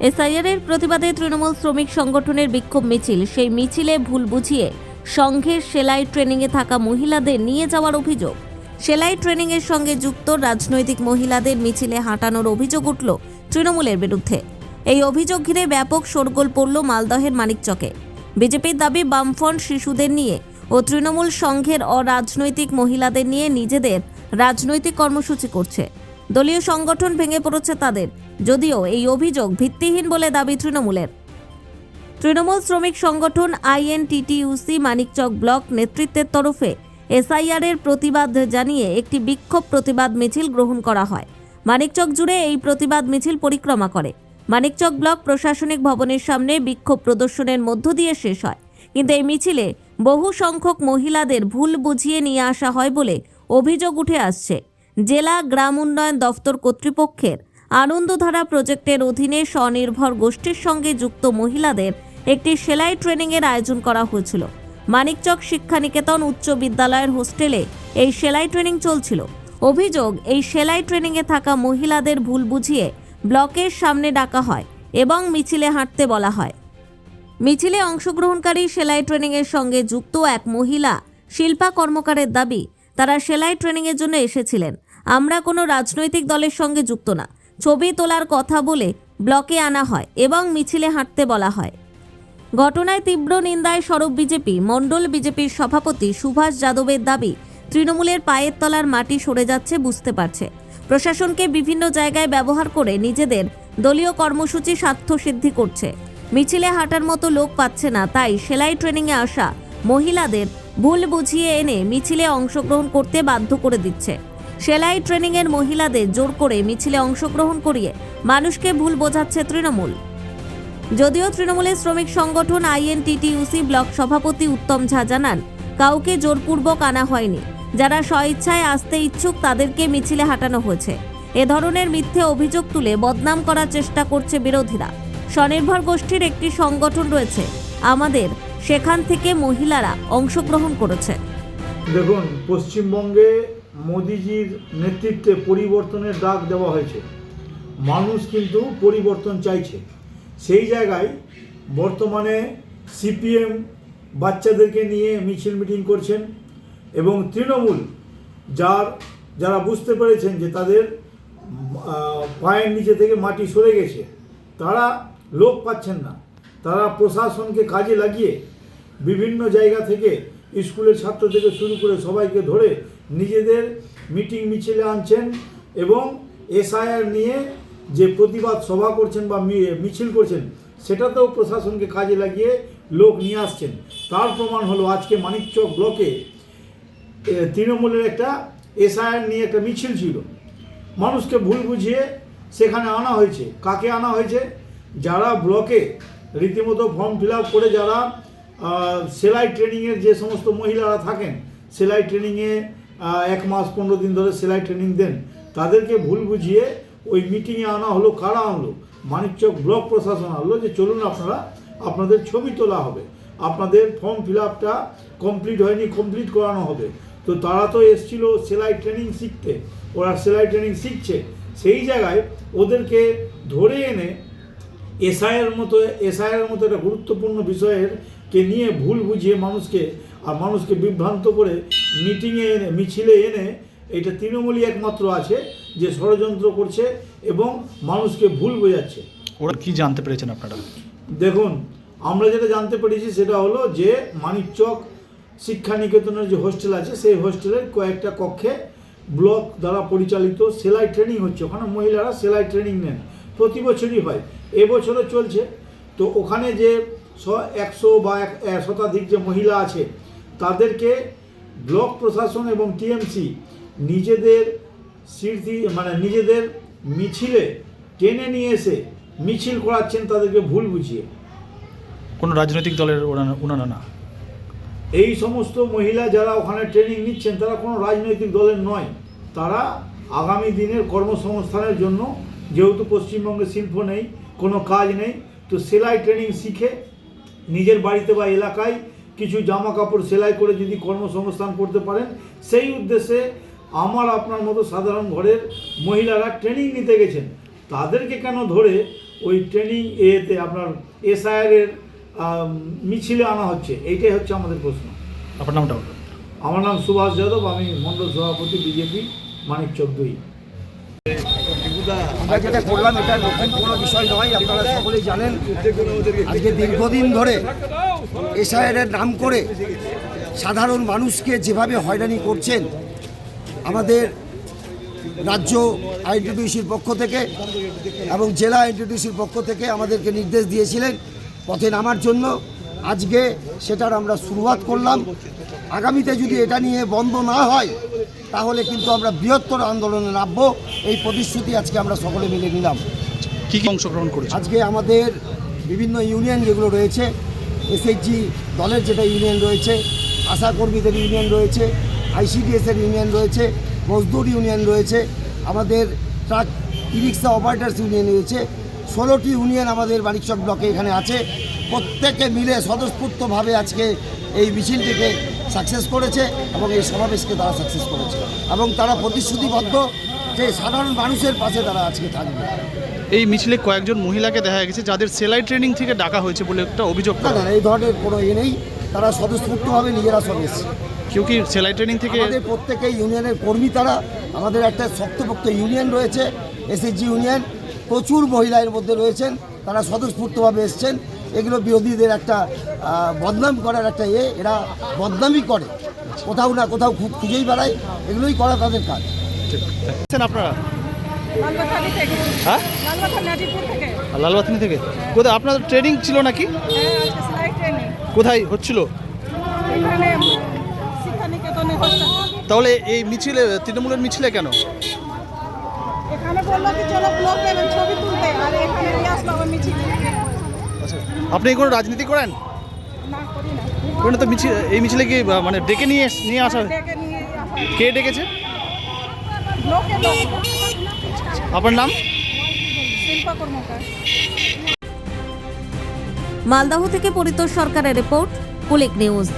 SIR এর প্রতিবাদে তৃণমূল শ্রমিক সংগঠনের বিক্ষোভ মিছিল। সেই মিছিলে ভুল বুঝিয়ে সংঘের সেলাই ট্রেনিংয়ে থাকা মহিলাদের নিয়ে যাওয়ার অভিযোগ। সেলাই ট্রেনিংয়ের সঙ্গে যুক্ত রাজনৈতিক মহিলাদের মিছিলে হাঁটানোর অভিযোগ উঠল তৃণমূলের বিরুদ্ধে। এই অভিযোগ ঘিরে ব্যাপক শোরগোল পড়ল মালদহের মানিকচকে। বিজেপির দাবি, বামফ্রন্ট শিশুদের নিয়ে ও তৃণমূল সংঘের অরাজনৈতিক মহিলাদের নিয়ে নিজেদের রাজনৈতিক কর্মসূচি করছে। দলীয় সংগঠন ভেঙে পড়েছে তাদের, যদিও এই অভিযোগ ভিত্তিহীন বলে দাবি তৃণমূলের। তৃণমূল শ্রমিক সংগঠন আইএনটিটিইউসি মানিকচক ব্লক নেতৃত্বের তরফে এসআইআর এর প্রতিবাদ জানিয়ে একটি বিক্ষোভ প্রতিবাদ মিছিল গ্রহণ করা হয়। মানিকচক জুড়ে এই প্রতিবাদ মিছিল পরিক্রমা করে। মানিকচক ব্লক প্রশাসনিক ভবনের সামনে বিক্ষোভ প্রদর্শনের মধ্য দিয়ে শেষ হয়। কিন্তু এই মিছিলে বহু সংখ্যক মহিলাদের ভুল বুঝিয়ে নিয়ে আসা হয় বলে অভিযোগ উঠে আসছে। জেলা গ্রাম উন্নয়ন দফতর কর্তৃপক্ষের আনন্দধারা প্রজেক্টের অধীনে স্বনির্ভর গোষ্ঠীর সঙ্গে যুক্ত মহিলাদের একটি সেলাই ট্রেনিংয়ের আয়োজন করা হয়েছিল। মানিকচক শিক্ষানিকেতন উচ্চ বিদ্যালয়ের হোস্টেলে এই সেলাই ট্রেনিং চলছিল। অভিযোগ, এই সেলাই ট্রেনিংয়ে থাকা মহিলাদের ভুল বুঝিয়ে ব্লকের সামনে ডাকা হয় এবং মিছিলে হাঁটতে বলা হয়। মিছিলে অংশগ্রহণকারী সেলাই ট্রেনিংয়ের সঙ্গে যুক্ত এক মহিলা শিল্পা কর্মকারের দাবি, তারা সেলাই ট্রেনিংয়ের জন্য এসেছিলেন। আমরা কোনো রাজনৈতিক দলের সঙ্গে যুক্ত না। ছবি তোলার কথা বলে ব্লকে আনা হয় এবং মিছিলে হাঁটতে বলা হয়। ঘটনায় তীব্র নিন্দায় সরব বিজেপি, মণ্ডল বিজেপির সভাপতি সুভাষ যাদবের দাবি, তৃণমূলের পায়ের তলার মাটি সরে যাচ্ছে বুঝতে পারছে। প্রশাসনকে বিভিন্ন জায়গায় ব্যবহার করে নিজেদের দলীয় কর্মসূচি স্বার্থসিদ্ধি করছে। মিছিলে হাঁটার মতো লোক পাচ্ছে না, তাই সেলাই ট্রেনিংয়ে আসা মহিলাদের ভুল বুঝিয়ে এনে মিছিলে অংশগ্রহণ করতে বাধ্য করে দিচ্ছে। সেলাই ট্রেনিংয়ের মহিলাদের জোর করে মিছিলে অংশগ্রহণ করিয়ে মানুষকে ভুল বোঝাচ্ছে তৃণমূল। যদিও তৃণমূলের শ্রমিক সংগঠন আইএনটিটিইউসি ব্লক সভাপতি উত্তম ঝা জানান, কাউকে জোরপূর্বক আনা হয়নি। যারা স্বইচ্ছায় আসতে ইচ্ছুক তাদেরকে মিছিলে হাঁটানো হয়েছে। এ ধরনের মিথ্যে অভিযোগ তুলে বদনাম করার চেষ্টা করছে বিরোধীরা। স্বনির্ভর গোষ্ঠীর একটি সংগঠন রয়েছে। আমাদের সেখান থেকে মহিলারা অংশগ্রহণ করেছে। দেখুন, পশ্চিমবঙ্গে মোদিজির নেতৃত্বে পরিবর্তনের ডাক দেওয়া হয়েছে। মানুষ কিন্তু পরিবর্তন চাইছে। সেই জায়গায় বর্তমানে সিপিএম বাচ্চাদেরকে নিয়ে মিছিল মিটিং করছেন এবং তৃণমূল যার, যারা বুঝতে পেরেছেন যে তাদের পায়ের নিচে থেকে মাটি সরে গেছে, তারা লোক পাচ্ছেন না। তারা প্রশাসনকে কাজে লাগিয়ে বিভিন্ন জায়গা থেকে স্কুলের ছাত্র থেকে শুরু করে সবাইকে ধরে নিজেদের মিটিং মিছিলে আনছেন এবং এসআইআর নিয়ে যে প্রতিবাদ সভা করছেন বা মিছিল করছেন, সেটাতেও প্রশাসনকে কাজে লাগিয়ে লোক নিয়ে আসছেন। তার প্রমাণ হলো আজকে মানিকচক ব্লকে তৃণমূলের একটা এসআইআর নিয়ে একটা মিছিল ছিল। মানুষকে ভুল বুঝিয়ে সেখানে আনা হয়েছে। কাকে আনা হয়েছে? যারা ব্লকে রীতিমতো ফর্ম ফিল করে যারা সেলাই ট্রেনিংয়ের যে সমস্ত মহিলারা থাকেন, সেলাই ট্রেনিংয়ে এক মাস, পনেরো দিন ধরে সেলাই ট্রেনিং দেন। তাদেরকে ভুল বুঝিয়ে ওই মিটিংয়ে আনা হলো, কারা আনলো? মানিকচক ব্লক প্রশাসন আনলো যে, চলুন আপনারা, আপনাদের ছবি তোলা হবে। আপনাদের ফর্ম ফিল আপটা কমপ্লিট হয়নি কমপ্লিট করানো হবে। তো তারা তো এসছিল সেলাই ট্রেনিং শিখতে। ওরা সেলাই ট্রেনিং শিখছে। সেই জায়গায় ওদেরকে ধরে এনে এসআইয়ের মতো এসআইয়ের মতো একটা গুরুত্বপূর্ণ বিষয়ের কে নিয়ে ভুল বুঝিয়ে মানুষকে, আর মানুষকে বিভ্রান্ত করে মিটিংয়ে এনে মিছিলে এনে এটা তৃণমূলই একমাত্র আছে যে ষড়যন্ত্র করছে এবং মানুষকে ভুল বোঝাচ্ছে। ওরা কি জানতে পেরেছেন আপনারা? দেখুন আমরা যেটা জানতে পেরেছি সেটা হলো যে মানিকচক শিক্ষা নিকেতনের যে হোস্টেল আছে সেই হোস্টেলের কয়েকটা কক্ষে ব্লক দ্বারা পরিচালিত সেলাই ট্রেনিং হচ্ছে। ওখানে মহিলারা সেলাই ট্রেনিং নেন। প্রতি বছরই হয়। এবছরও চলছে। তো ওখানে যে একশো বা এক শতাধিক যে মহিলা আছে তাদেরকে ব্লক প্রশাসন এবং টিএমসি নিজেদের স্মৃতি মানে নিজেদের মিছিলে টেনে নিয়ে এসে মিছিল করাচ্ছেন তাদেরকে ভুল বুঝিয়ে। কোনো রাজনৈতিক দলের ওনারা না। এই সমস্ত মহিলা যারা ওখানে ট্রেনিং নিচ্ছেন তারা কোনো রাজনৈতিক দলের নয়। তারা আগামী দিনের কর্মসংস্থানের জন্য যেহেতু পশ্চিমবঙ্গে শিল্প নেই কোনো কাজ নেই তো সেলাই ট্রেনিং শিখে নিজের বাড়িতে বা এলাকায় কিছু জামা কাপড় সেলাই করে যদি কর্মসংস্থান করতে পারেন সেই উদ্দেশ্যে আমার আপনার মতো সাধারণ ঘরের মহিলারা ট্রেনিং নিতে গেছেন। তাদেরকে কেন ধরে ওই ট্রেনিং এতে আপনার এসআইআরের মিছিলে আনা হচ্ছে? এইটাই হচ্ছে আমাদের প্রশ্ন। আপনার নামটা বলুন। আমার নাম সুভাষ যাদব আমি মণ্ডল সভাপতি বিজেপি মানিকচক দুই আমরা যেটা করলাম এটা নতুন কোনো বিষয় নয় আপনারা সকলেই জানেন। আজকে দীর্ঘদিন ধরে এসআইআরের নাম করে সাধারণ মানুষকে যেভাবে হয়রানি করছেন আমাদের রাজ্য আইনটিডিউসির পক্ষ থেকে এবং জেলা আইনটিডিউসির পক্ষ থেকে আমাদেরকে নির্দেশ দিয়েছিলেন পথে নামার জন্য। আজকে সেটার আমরা শুরুয়াত করলাম। আগামীতে যদি এটা নিয়ে বন্ধ না হয় তাহলে কিন্তু আমরা বৃহত্তর আন্দোলনে নামবো। এই প্রতিশ্রুতি আজকে আমরা সকলে মিলে নিলাম। কি কি অংশগ্রহণ করি আজকে আমাদের বিভিন্ন ইউনিয়ন যেগুলো রয়েছে এসএইচজি দলের যেটা ইউনিয়ন রয়েছে আশা কর্মীদের ইউনিয়ন রয়েছে, আইসিডিএসের ইউনিয়ন রয়েছে, মজদুর ইউনিয়ন রয়েছে, আমাদের ট্রাক রিক্সা অপারেটার্স ইউনিয়ন রয়েছে, ষোলোটি ইউনিয়ন আমাদের মানিকচক ব্লকে এখানে আছে। প্রত্যেকে মিলে স্বতঃস্ফূর্তভাবে আজকে এই মিছিলটিকে সাকসেস করেছে এবং এই সমাবেশকে তারা সাকসেস করেছে। এবং তারা প্রতিশ্রুতিবদ্ধ যে সাধারণ মানুষের পাশে তারা আজকে থাকবে। এই মিছিলে কয়েকজন মহিলাকে দেখা গেছে যাদের সেলাই ট্রেনিং থেকে ডাকা হয়েছে বলে একটা অভিযোগ না না এই ধরনের কোনো ইয়ে নেই। তারা স্বতঃস্ফূর্তভাবে নিজেরা সব এসছে। কেউ কি সেলাই ট্রেনিং থেকে আমাদের প্রত্যেকে ইউনিয়নের কর্মী তারা আমাদের একটা শক্তপোক্ত ইউনিয়ন রয়েছে এসএসজি ইউনিয়ন। প্রচুর মহিলা এর মধ্যে রয়েছেন তারা স্বতঃস্ফূর্তভাবে এসছেন। এগুলো বিরোধীদের একটা বদনাম করার একটা ইয়ে। এরা বদনামই করে। কোথাও না কোথাও খুঁজেই বেড়ায়। এগুলোই করা তাদের কাজ। দেখছেন আপনারা? হ্যাঁ? লালবাথা নাজিপুর থেকে। কোথায়? আপনাদের ট্রেনিং ছিল নাকি? হ্যাঁ কোথায় হচ্ছিল? তাহলে এই মিছিলে তৃণমূলের মিছিলে কেন? আচ্ছা আপনি কোনো রাজনীতি করেন? না করি না। করেন তো মিছিল এই মিছিলে কি মানে ডেকে নিয়ে নিয়ে আসা কে ডেকেছে? আপনার নাম? মালদহ থেকে পরিতোষ সরকারের রিপোর্ট কুলিক নিউজ।